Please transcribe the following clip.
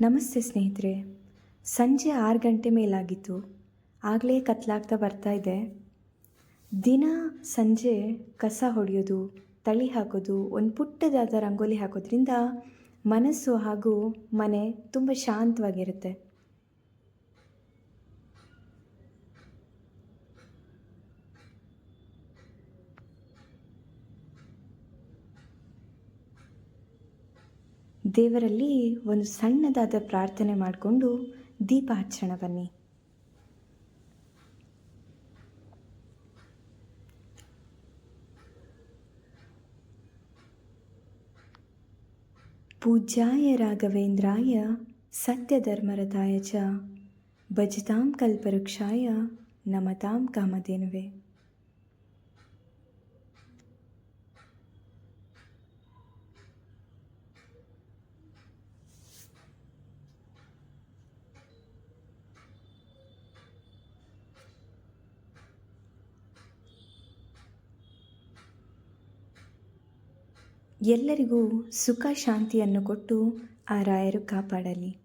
ನಮಸ್ತೆ ಸ್ನೇಹಿತರೆ. ಸಂಜೆ ಆರು ಗಂಟೆ ಮೇಲಾಗಿತ್ತು. ಆಗಲೇ ಕತ್ಲಾಗ್ತಾ ಬರ್ತಾ ಇದೆ. ದಿನ ಸಂಜೆ ಕಸ ಹೊಡೆಯೋದು, ತಳಿ ಹಾಕೋದು, ಒಂದು ಪುಟ್ಟದಾದ ರಂಗೋಲಿ ಹಾಕೋದ್ರಿಂದ ಮನಸ್ಸು ಹಾಗೂ ಮನೆ ತುಂಬ ಶಾಂತವಾಗಿರುತ್ತೆ. ದೇವರಲ್ಲಿ ಒಂದು ಸಣ್ಣದಾದ ಪ್ರಾರ್ಥನೆ ಮಾಡಿಕೊಂಡು ದೀಪ ಹಚ್ಚೋಣ ಬನ್ನಿ. ಪೂಜ್ಯಾಯ ರಾಘವೇಂದ್ರಾಯ ಸತ್ಯಧರ್ಮರತಾಯ ಚ ಭಜತಾಂ ಕಲ್ಪವೃಕ್ಷಾಯ ನಮತಾಂ ಕಾಮಧೇನುವೆ. ಎಲ್ಲರಿಗೂ ಸುಖ ಶಾಂತಿಯನ್ನು ಕೊಟ್ಟು ಆ ರಾಯರು ಕಾಪಾಡಲಿ.